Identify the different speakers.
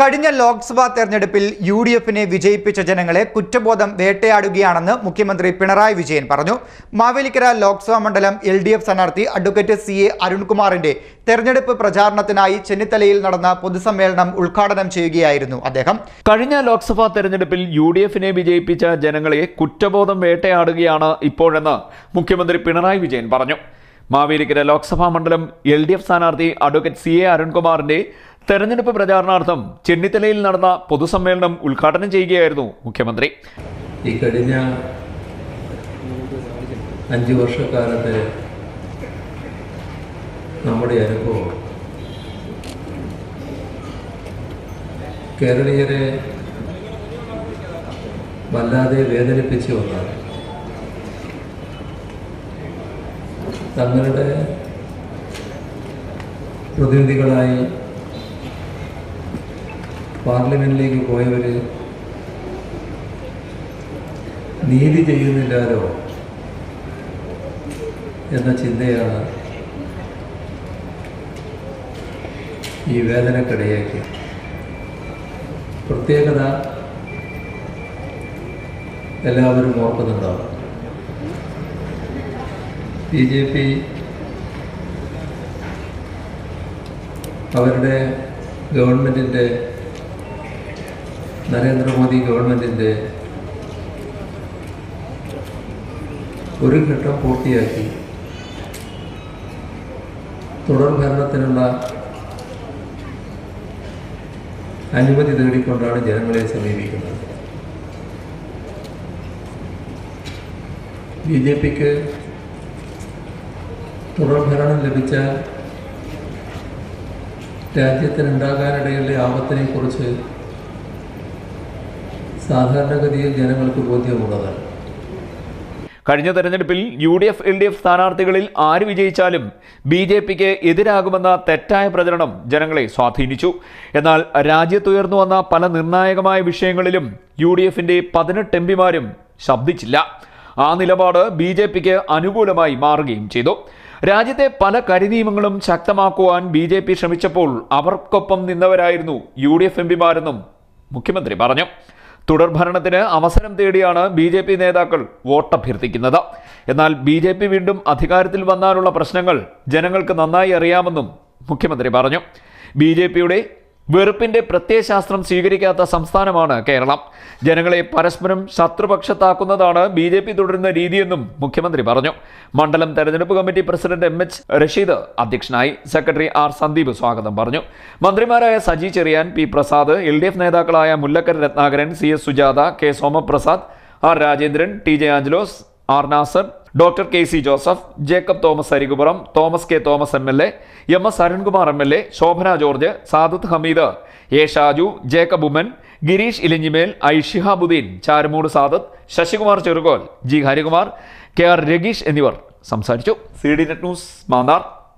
Speaker 1: കഴിഞ്ഞ ലോക്സഭാ തെരഞ്ഞെടുപ്പിൽ U D എഫിനെ വിജയിപ്പിച്ച ജനങ്ങളെ കുറ്റബോധം വേട്ടയാടുകയാണെന്ന് മുഖ്യമന്ത്രി പിണറായി വിജയൻ പറഞ്ഞു. മാവേലിക്കര ലോക്സഭാ മണ്ഡലം എൽ ഡി എഫ് സ്ഥാനാർത്ഥി അഡ്വക്കേറ്റ് സി എ അരുൺകുമാറിന്റെ തെരഞ്ഞെടുപ്പ് പ്രചാരണത്തിനായി ചെന്നിത്തലയിൽ നടന്ന പൊതുസമ്മേളനം ഉദ്ഘാടനം ചെയ്യുകയായിരുന്നു അദ്ദേഹം.
Speaker 2: കഴിഞ്ഞ ലോക്സഭാ തെരഞ്ഞെടുപ്പിൽ യു ഡി എഫിനെ വിജയിപ്പിച്ച ജനങ്ങളെ കുറ്റബോധം വേട്ടയാടുകയാണ് ഇപ്പോഴെന്ന് മുഖ്യമന്ത്രി പിണറായി വിജയൻ പറഞ്ഞു. മാവേലിക്കര ലോക്സഭാ മണ്ഡലം എൽ ഡി എഫ് സ്ഥാനാർത്ഥി അഡ്വക്കേറ്റ് സി എ അരുൺകുമാറിന്റെ തെരഞ്ഞെടുപ്പ് പ്രചാരണാർത്ഥം ചെന്നിത്തലയിൽ നടന്ന പൊതുസമ്മേളനം ഉദ്ഘാടനം ചെയ്യുകയായിരുന്നു മുഖ്യമന്ത്രി.
Speaker 3: ഈ കഴിഞ്ഞ അഞ്ച് വർഷക്കാലത്തെ നമ്മുടെ അനുഭവം കേരളീയരെ വല്ലാതെ വേദനിപ്പിച്ച ഒന്നാണ് തങ്ങളുടെ പ്രതിനിധികളായി പാർലമെന്റിലേക്ക് പോയവർ നീതി ചെയ്യുന്നില്ലാലോ എന്ന ചിന്തയാണ് ഈ വേദനക്കിടയാക്കി പ്രത്യേകത എല്ലാവരും ഓർക്കുന്നുണ്ടാവും. ബി ജെ പി അവരുടെ ഗവൺമെന്റിന്റെ നരേന്ദ്രമോദി ഗവൺമെന്റിന്റെ ഒരു ഘട്ടം പൂർത്തിയാക്കി. തുടർ ഭരണത്തിനുള്ള അനുമതി തേടിക്കൊണ്ടാണ് ജനങ്ങളെ സമീപിക്കുന്നത്. ബി ജെ പിക്ക് തുടർ ഭരണം ലഭിച്ചാൽ രാജ്യത്തിനുണ്ടാകാനിടയുള്ള ആപത്തിനെക്കുറിച്ച് സാധാരണഗതിയിൽ ജനങ്ങൾക്ക് ബോധ്യമുള്ളതാണ്.
Speaker 2: കഴിഞ്ഞ തെരഞ്ഞെടുപ്പിൽ U D F L D F സ്ഥാനാർത്ഥികളിൽ ആര് വിജയിച്ചാലും ബി ജെ പിക്ക് എതിരാകുമെന്ന തെറ്റായ പ്രചരണം ജനങ്ങളെ സ്വാധീനിച്ചു. എന്നാൽ രാജ്യത്തുയർന്നു വന്ന പല നിർണായകമായ വിഷയങ്ങളിലും യു ഡി എഫിന്റെ പതിനെട്ട് എം പിമാരും ശബ്ദിച്ചില്ല. ആ നിലപാട് ബി ജെ പിക്ക് അനുകൂലമായി മാറുകയും ചെയ്തു. രാജ്യത്തെ പല കരിനിയമങ്ങളും ശക്തമാക്കുവാൻ ബി ജെ പി ശ്രമിച്ചപ്പോൾ അവർക്കൊപ്പം നിന്നവരായിരുന്നു യു ഡി എഫ് എം പിമാരെന്നും മുഖ്യമന്ത്രി പറഞ്ഞു. തുടർഭരണത്തിന് അവസരം തേടിയാണ് ബി ജെ പി നേതാക്കൾ വോട്ടഭ്യർത്ഥിക്കുന്നത്. എന്നാൽ ബി ജെ പി വീണ്ടും അധികാരത്തിൽ വന്നാലുള്ള പ്രശ്നങ്ങൾ ജനങ്ങൾക്ക് നന്നായി അറിയാമെന്നും മുഖ്യമന്ത്രി പറഞ്ഞു. ബി ജെ പിയുടെ വെറുപ്പിന്റെ പ്രത്യയശാസ്ത്രം സ്വീകരിക്കാത്ത സംസ്ഥാനമാണ് കേരളം. ജനങ്ങളെ പരസ്പരം ശത്രുപക്ഷത്താക്കുന്നതാണ് ബി ജെ പി തുടരുന്ന രീതിയെന്നും മുഖ്യമന്ത്രി പറഞ്ഞു. മണ്ഡലം തെരഞ്ഞെടുപ്പ് committee president M H Rasheed അധ്യക്ഷനായി സെക്രട്ടറി ആർ സന്ദീപ് സ്വാഗതം പറഞ്ഞു. മന്ത്രിമാരായ Saji Cherian P Prasad L D F നേതാക്കളായ Mullakkara Ratnakaran C S Sujatha K Somaprasad R Rajendran T J Angelos R Nasar doctor K C Joseph Jacob Thomas Arikupuram Thomas K Thomas M L A M S Arunkumar M L A Shobhana George Sadath Hameed A Shaju Jacob Oommen Gireesh Elinjimel I Shihabuddin Charummood Sadath Sasikumar Cherukol G Harikumar K R Rageesh എന്നിവർ സംസാരിച്ചു. C D net news Mannar.